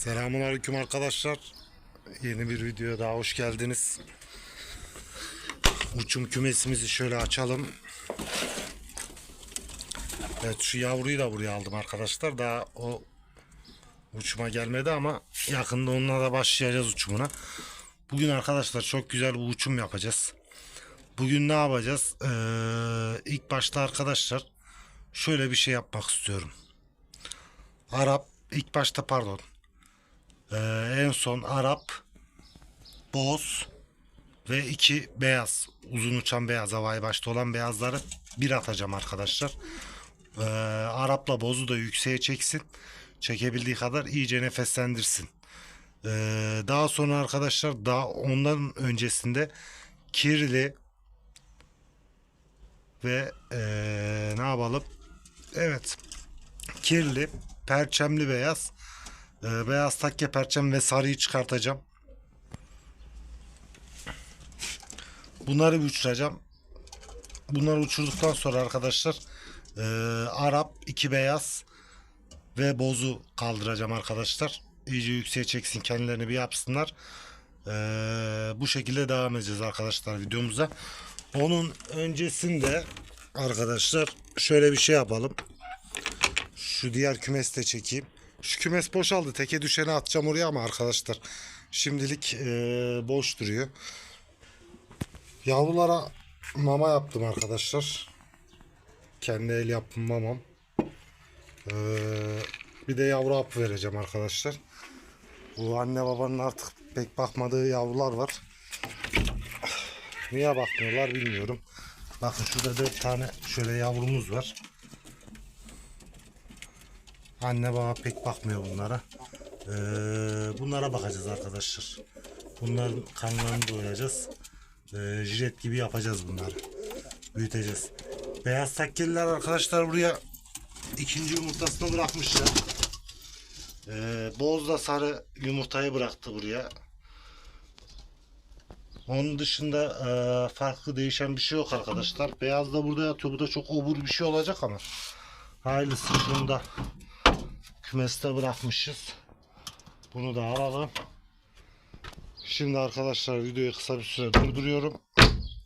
Selamun Aleyküm arkadaşlar. Yeni bir videoya daha hoş geldiniz. Uçum kümesimizi şöyle açalım. Evet şu yavruyu da buraya aldım arkadaşlar. Daha o uçuma gelmedi ama yakında onunla da başlayacağız uçumuna. Bugün arkadaşlar çok güzel bir uçum yapacağız. Bugün ne yapacağız? Ee, ilk başta arkadaşlar şöyle bir şey yapmak istiyorum. Arap ilk başta pardon ee, en son Arap, Boz ve iki beyaz. Uzun uçan beyaz havai başta olan beyazları bir atacağım arkadaşlar. Ee, Arap'la Boz'u da yükseğe çeksin. Çekebildiği kadar iyice nefeslendirsin. Ee, daha sonra arkadaşlar daha ondan öncesinde kirli ve ee, ne yapalım? Evet. Kirli, perçemli beyaz ee, beyaz takke perçem ve sarıyı çıkartacağım. Bunları uçuracağım. Bunları uçurduktan sonra arkadaşlar e, Arap, iki beyaz ve bozu kaldıracağım arkadaşlar. İyice yükseğe çeksin kendilerini bir yapsınlar. E, bu şekilde devam edeceğiz arkadaşlar videomuza. Onun öncesinde arkadaşlar şöyle bir şey yapalım. Şu diğer kümesi de çekeyim. Şu kümes boşaldı. Teke düşeni atacağım oraya ama arkadaşlar şimdilik e, boş duruyor. Yavrulara mama yaptım arkadaşlar. Kendi el yapım mamam. E, bir de yavru hap vereceğim arkadaşlar. Bu anne babanın artık pek bakmadığı yavrular var. Niye bakmıyorlar bilmiyorum. Bakın şurada dört tane şöyle yavrumuz var. Anne baba pek bakmıyor bunlara. Ee, bunlara bakacağız arkadaşlar. Bunların kanlarını doyuracağız. Ee, jilet gibi yapacağız bunları. Büyüteceğiz. Beyaz takkeliler arkadaşlar buraya ikinci yumurtasını bırakmışlar. Ee, boz da sarı yumurtayı bıraktı buraya. Onun dışında e, farklı değişen bir şey yok arkadaşlar. Beyaz da burada yatıyor. Bu da çok obur bir şey olacak ama. Hayırlısı şunu da kümeste bırakmışız. Bunu da alalım. Şimdi arkadaşlar videoyu kısa bir süre durduruyorum.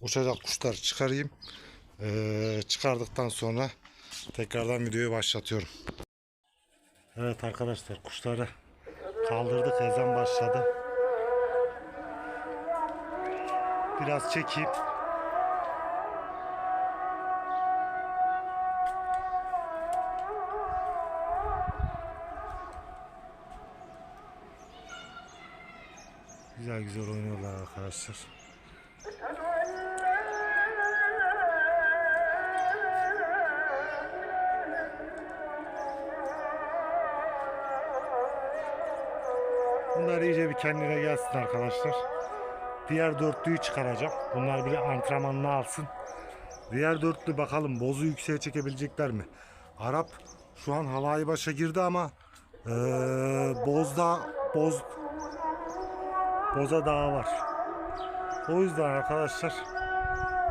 Uçacak kuşları çıkarayım. Ee, çıkardıktan sonra tekrardan videoyu başlatıyorum. Evet arkadaşlar kuşları kaldırdık. Ezan başladı. Biraz çekeyim. Güzel güzel oynuyorlar arkadaşlar. Bunlar iyice bir kendine gelsin arkadaşlar. Diğer dörtlüyü çıkaracağım. Bunlar bir antrenmanını alsın. Diğer dörtlü bakalım bozu yükseğe çekebilecekler mi? Arap şu an havai başa girdi ama eee bozda boz Boza Dağı var. O yüzden arkadaşlar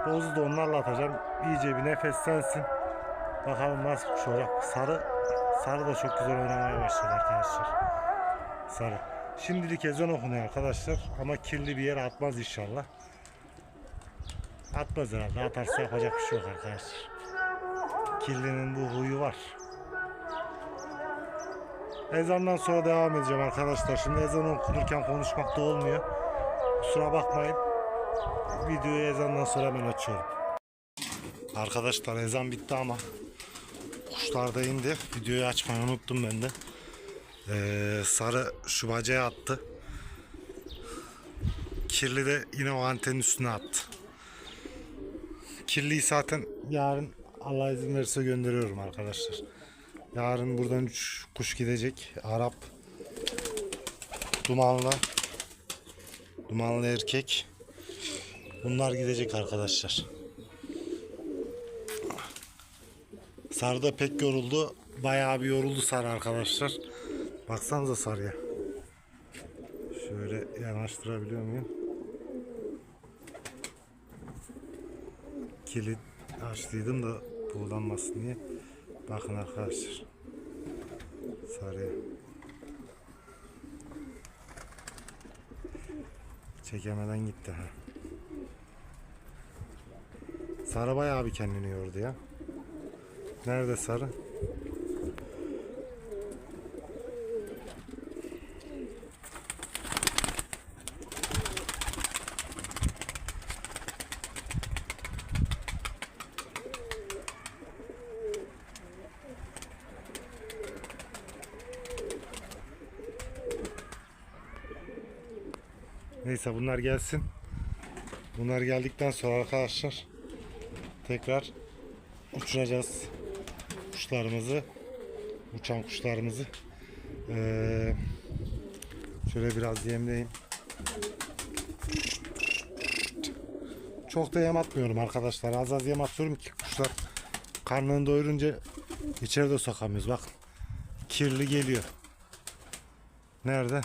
Bozu da onlarla atacağım. İyice bir nefeslensin. Bakalım nasıl kuş olacak. Sarı Sarı da çok güzel oynamaya başladı arkadaşlar. Sarı. Şimdilik ezan okunuyor arkadaşlar. Ama kirli bir yere atmaz inşallah. Atmaz herhalde. Atarsa yapacak bir şey yok arkadaşlar. Kirlinin bu huyu var. Ezandan sonra devam edeceğim arkadaşlar. Şimdi ezan okunurken konuşmak da olmuyor. Kusura bakmayın. Videoyu ezandan sonra hemen açıyorum. Arkadaşlar ezan bitti ama kuşlar da indi. Videoyu açmayı unuttum ben de. Ee, sarı şu bacaya attı. Kirli de yine o antenin üstüne attı. Kirliyi zaten yarın Allah izin verirse gönderiyorum arkadaşlar. Yarın buradan 3 kuş gidecek. Arap, dumanlı, dumanlı erkek. Bunlar gidecek arkadaşlar. Sarı da pek yoruldu. Bayağı bir yoruldu sarı arkadaşlar. Baksanıza sarıya. Şöyle yanaştırabiliyor muyum? Kilit açtıydım da buğulanmasın diye. Bakın arkadaşlar. Sarıya. Çekemeden gitti ha. Sarı bayağı bir kendini yordu ya. Nerede sarı? Neyse bunlar gelsin. Bunlar geldikten sonra arkadaşlar tekrar uçuracağız kuşlarımızı. Uçan kuşlarımızı. Ee, şöyle biraz yemleyeyim. Çok da yem atmıyorum arkadaşlar. Az az yem atıyorum ki kuşlar karnını doyurunca içeride sokamıyoruz. Bakın kirli geliyor. Nerede?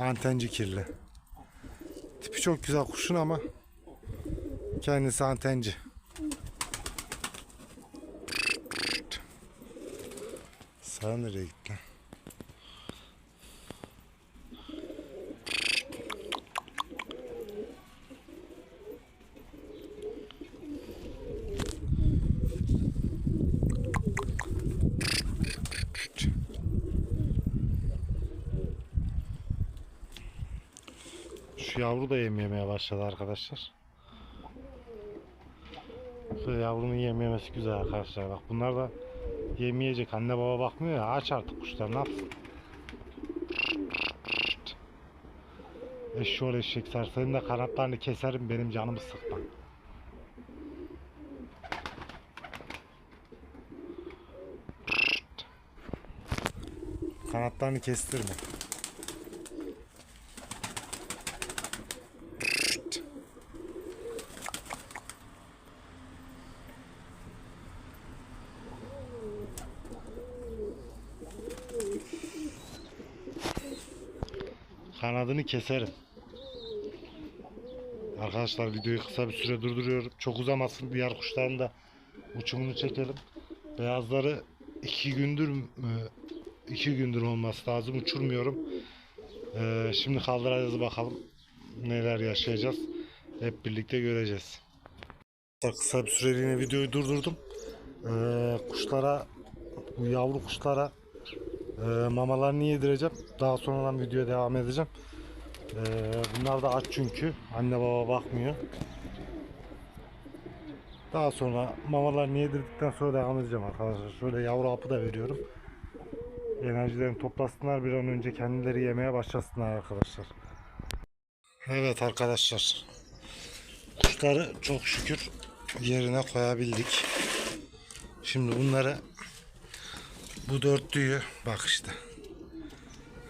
Antenci kirli. Tipi çok güzel kuşun ama kendisi antenci. Sağ nereye gitti? lan? Şu yavru da yem yemeye başladı arkadaşlar. Şu yavrunun yem yemesi güzel arkadaşlar. Bak bunlar da yem yiyecek. Anne baba bakmıyor ya. Aç artık kuşlar ne yapsın? Eşşoğlu eşek sar. Senin de kanatlarını keserim benim canımı sıkma. Kanatlarını kestirme. Kanadını keserim. Arkadaşlar videoyu kısa bir süre durduruyorum. Çok uzamasın diğer kuşların da uçumunu çekelim. Beyazları iki gündür iki gündür olması lazım. Uçurmuyorum. Ee, şimdi kaldıracağız bakalım. Neler yaşayacağız. Hep birlikte göreceğiz. Kısa bir süreliğine videoyu durdurdum. Ee, kuşlara bu yavru kuşlara ee, mamalarını yedireceğim. Daha sonradan videoya devam edeceğim. Ee, bunlar da aç çünkü. Anne baba bakmıyor. Daha sonra mamalarını yedirdikten sonra devam edeceğim arkadaşlar. Şöyle yavru hapı da veriyorum. Enerjilerini toplasınlar bir an önce kendileri yemeye başlasınlar arkadaşlar. Evet arkadaşlar. Kuşları çok şükür yerine koyabildik. Şimdi bunları bu dörtlüyü bak işte.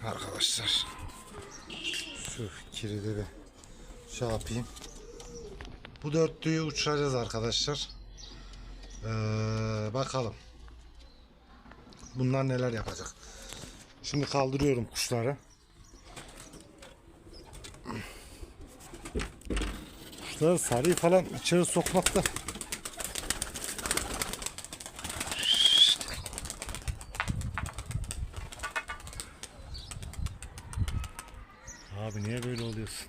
Arkadaşlar. Şu kiridi de şey yapayım. Bu dörtlüyü uçuracağız arkadaşlar. Ee, bakalım. Bunlar neler yapacak. Şimdi kaldırıyorum kuşları. Kuşları sarıyı falan içeri sokmakta Abi niye böyle oluyorsun?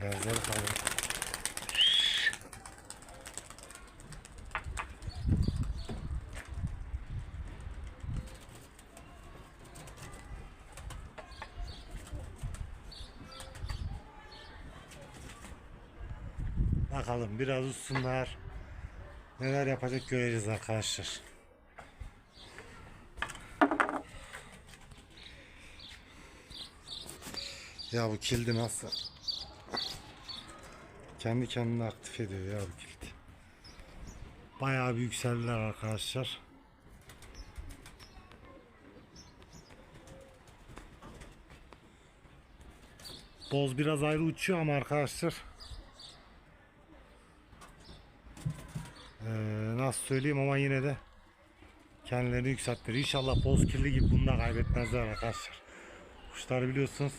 Beyazları kaldı. Bakalım biraz uçsunlar. Neler yapacak göreceğiz arkadaşlar. Ya bu kilidi nasıl? Kendi kendini aktif ediyor ya bu kilit. Bayağı bir yükseldiler arkadaşlar. Boz biraz ayrı uçuyor ama arkadaşlar Ee, nasıl söyleyeyim ama yine de kendilerini yükselttiler. İnşallah boz kirli gibi bunu da kaybetmezler arkadaşlar. Kuşlar biliyorsunuz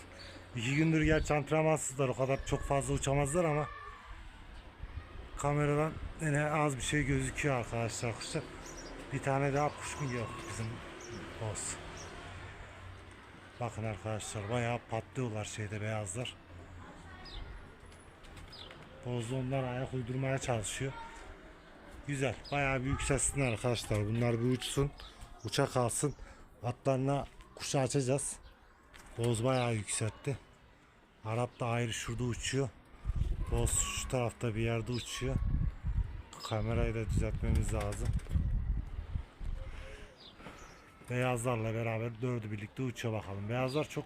iki gündür gerçi antrenmansızlar o kadar çok fazla uçamazlar ama kameradan yine az bir şey gözüküyor arkadaşlar kuşlar. Bir tane daha kuş mu yok bizim boz. Bakın arkadaşlar bayağı patlıyorlar şeyde beyazlar. Boz da onlara ayak uydurmaya çalışıyor. Güzel. Bayağı bir yükselsinler arkadaşlar. Bunlar bir uçsun. Uça kalsın. Atlarına kuşu açacağız. Boz bayağı yükseltti. Arap da ayrı şurada uçuyor. Boz şu tarafta bir yerde uçuyor. Kamerayı da düzeltmemiz lazım. Beyazlarla beraber dördü birlikte uçuyor bakalım. Beyazlar çok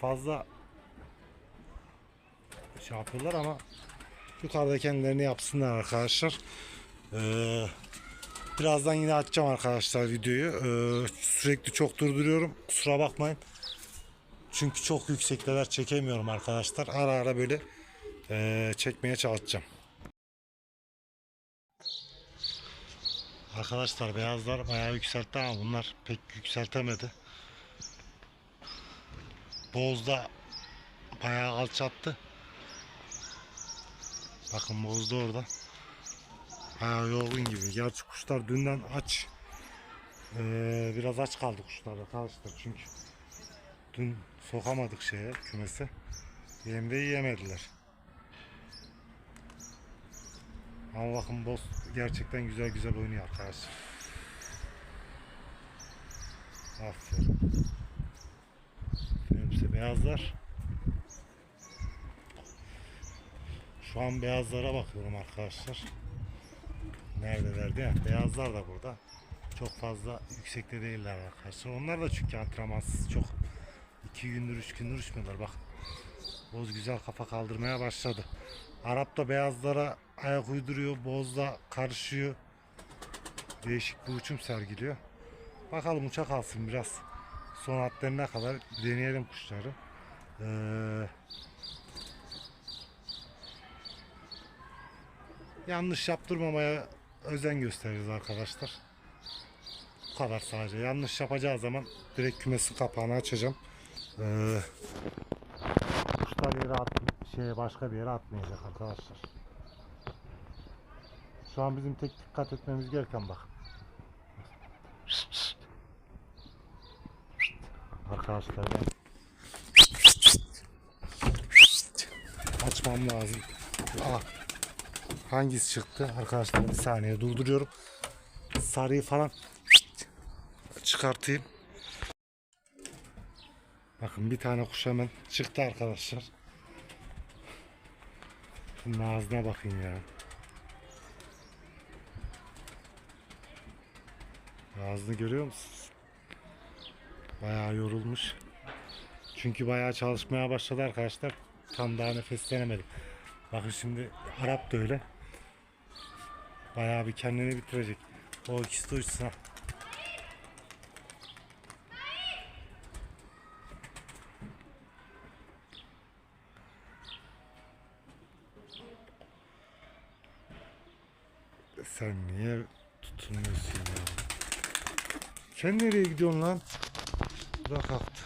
fazla şey yapıyorlar ama yukarıda kendilerini yapsınlar arkadaşlar. Ee, birazdan yine açacağım arkadaşlar videoyu. Ee, sürekli çok durduruyorum. Kusura bakmayın. Çünkü çok yüksekteler çekemiyorum arkadaşlar. Ara ara böyle ee, çekmeye çalışacağım. Arkadaşlar beyazlar bayağı yükseltti ama bunlar pek yükseltemedi. Boz da bayağı alçattı. Bakın boz da orada. Bayağı yorgun gibi. Gerçi kuşlar dünden aç. Ee, biraz aç kaldı kuşlar arkadaşlar çünkü dün sokamadık şeye kümese. Yem de yiyemediler. Ama bakın boz gerçekten güzel güzel oynuyor arkadaşlar. Aferin. Benimse beyazlar. Şu an beyazlara bakıyorum arkadaşlar. Neredeler diye. Beyazlar da burada. Çok fazla yüksekte değiller arkadaşlar. Onlar da çünkü antrenmansız çok. iki gündür, üç gündür uçmuyorlar. Bak. Boz güzel kafa kaldırmaya başladı. Arap da beyazlara ayak uyduruyor. Boz da karışıyor. Değişik bir uçum sergiliyor. Bakalım uçak alsın biraz. Son hatlarına kadar deneyelim kuşları. Ee, yanlış yaptırmamaya özen gösteririz arkadaşlar. Bu kadar sadece. Yanlış yapacağı zaman direkt kümesin kapağını açacağım. Ee, yere at, şeye başka bir yere atmayacak arkadaşlar. Şu an bizim tek dikkat etmemiz gereken bak. Arkadaşlar ben açmam lazım. Aa, hangisi çıktı? Arkadaşlar bir saniye durduruyorum. Sarıyı falan çıkartayım. Bakın bir tane kuş hemen çıktı arkadaşlar. Şunun ağzına bakın ya. Ağzını görüyor musunuz? Bayağı yorulmuş. Çünkü bayağı çalışmaya başladı arkadaşlar. Tam daha nefeslenemedim. Bakın şimdi Arap da öyle. Bayağı bir kendini bitirecek. O ikisi de uçsun. Sen niye tutunuyorsun ya? Sen nereye gidiyorsun lan? Bu da kalktı.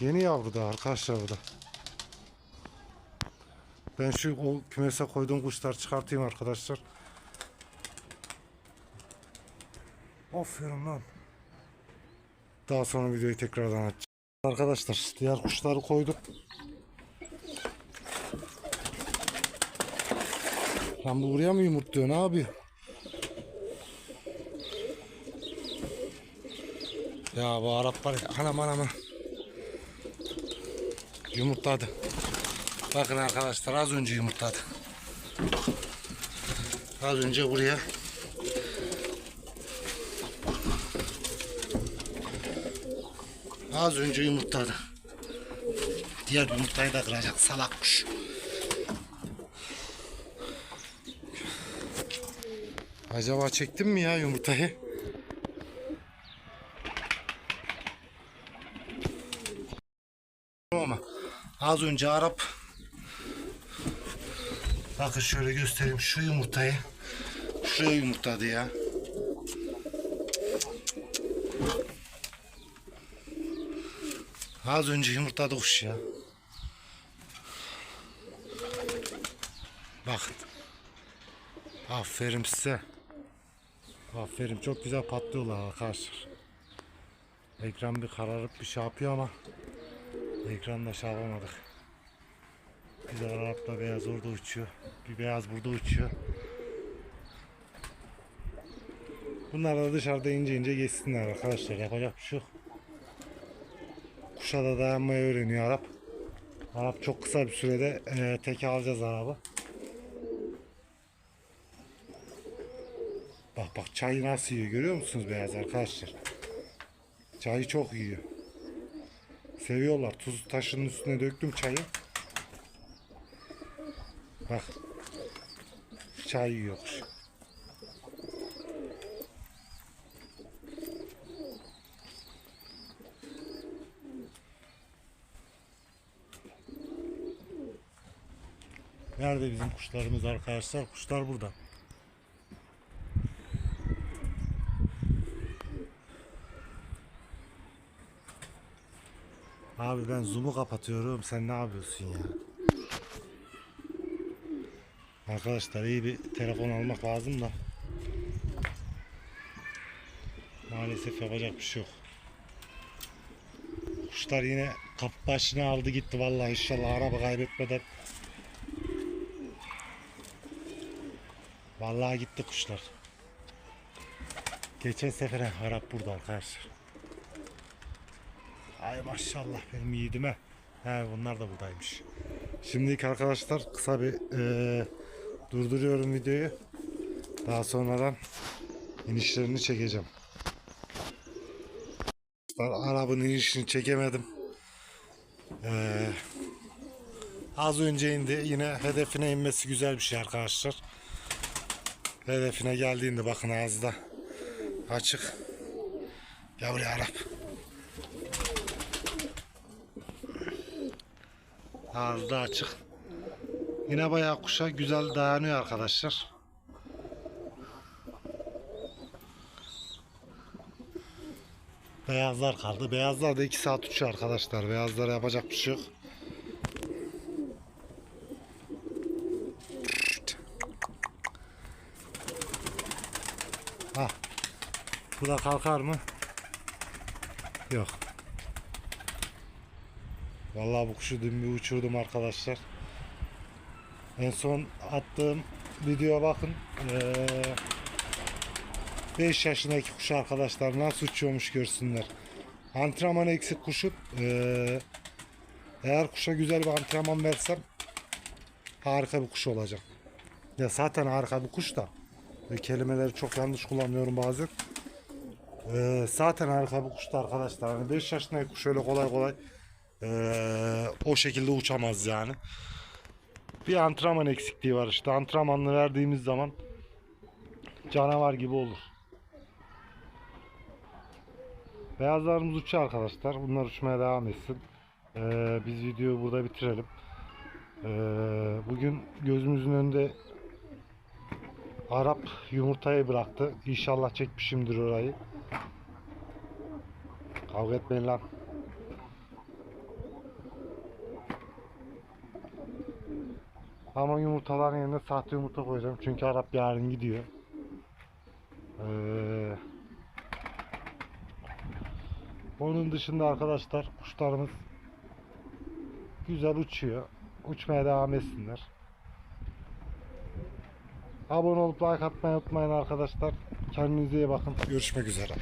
Yeni yavru da arkadaşlar bu da. Ben şu o kümese koyduğum kuşları çıkartayım arkadaşlar. Aferin lan. Daha sonra videoyu tekrardan açacağım. Arkadaşlar diğer kuşları koyduk. Lan bu buraya mı yumurtluyor ne yapıyor? Ya bu Arap var ya anam anam anam. Yumurtladı. Bakın arkadaşlar az önce yumurtladı. Az önce buraya Az önce yumurtladı. Diğer yumurtayı da kıracak salak kuş. Acaba çektim mi ya yumurtayı? Ama az önce Arap Bakın şöyle göstereyim şu yumurtayı. Şuraya yumurtladı ya. Az önce yumurtladı kuş ya. Bakın Aferin size. Aferin. Çok güzel patlıyorlar arkadaşlar. Ekran bir kararıp bir şey yapıyor ama ekranda şey yapamadık. De Arap'la beyaz orada uçuyor. Bir beyaz burada uçuyor. Bunlar da dışarıda ince ince geçsinler arkadaşlar. Yapacak bir şey yok. Kuşa da dayanmayı öğreniyor Arap. Arap çok kısa bir sürede e, teke alacağız arabı. Bak bak çayı nasıl yiyor görüyor musunuz beyaz arkadaşlar? Çayı çok yiyor. Seviyorlar. Tuz taşının üstüne döktüm çayı. Bak. Çay yiyor. Nerede bizim kuşlarımız arkadaşlar? Kuşlar burada. Abi ben zoom'u kapatıyorum. Sen ne yapıyorsun ya? Arkadaşlar iyi bir telefon almak lazım da. Maalesef yapacak bir şey yok. Kuşlar yine kapı başına aldı gitti vallahi inşallah araba kaybetmeden. Vallahi gitti kuşlar. Geçen sefere Arap burada arkadaşlar. Ay maşallah benim yiğidime. He bunlar da buradaymış. Şimdilik arkadaşlar kısa bir eee, durduruyorum videoyu. Daha sonradan inişlerini çekeceğim. Arabın inişini çekemedim. Eee, az önce indi. Yine hedefine inmesi güzel bir şey arkadaşlar. Hedefine geldiğinde bakın ağzı da açık. Gel buraya Arap. Ağzı da açık. Yine bayağı kuşa güzel dayanıyor arkadaşlar. Beyazlar kaldı. Beyazlar da 2 saat uçuyor arkadaşlar. Beyazlara yapacak bir şey yok. Ha. Bu da kalkar mı? Yok. Vallahi bu kuşu dün bir uçurdum arkadaşlar. En son attığım videoya bakın. Ee, 5 yaşındaki kuş arkadaşlar nasıl uçuyormuş görsünler. Antrenman eksik kuşun. Ee, eğer kuşa güzel bir antrenman versem harika bir kuş olacak. Ya zaten harika bir kuş da. Ve kelimeleri çok yanlış kullanıyorum bazen. Ee, zaten harika bir kuştu arkadaşlar. Hani 5 yaşındaki kuş öyle kolay kolay ee, o şekilde uçamaz yani. Bir antrenman eksikliği var işte. Antrenmanını verdiğimiz zaman canavar gibi olur. Beyazlarımız uçuyor arkadaşlar. Bunlar uçmaya devam etsin. Ee, biz videoyu burada bitirelim. Ee, bugün gözümüzün önünde Arap yumurtayı bıraktı. İnşallah çekmişimdir orayı. Kavga etmeyin lan. Ama yumurtaların yerine sahte yumurta koyacağım. Çünkü Arap yarın gidiyor. Ee, onun dışında arkadaşlar kuşlarımız güzel uçuyor. Uçmaya devam etsinler. Abone olup like atmayı unutmayın arkadaşlar. Kendinize iyi bakın. Görüşmek üzere.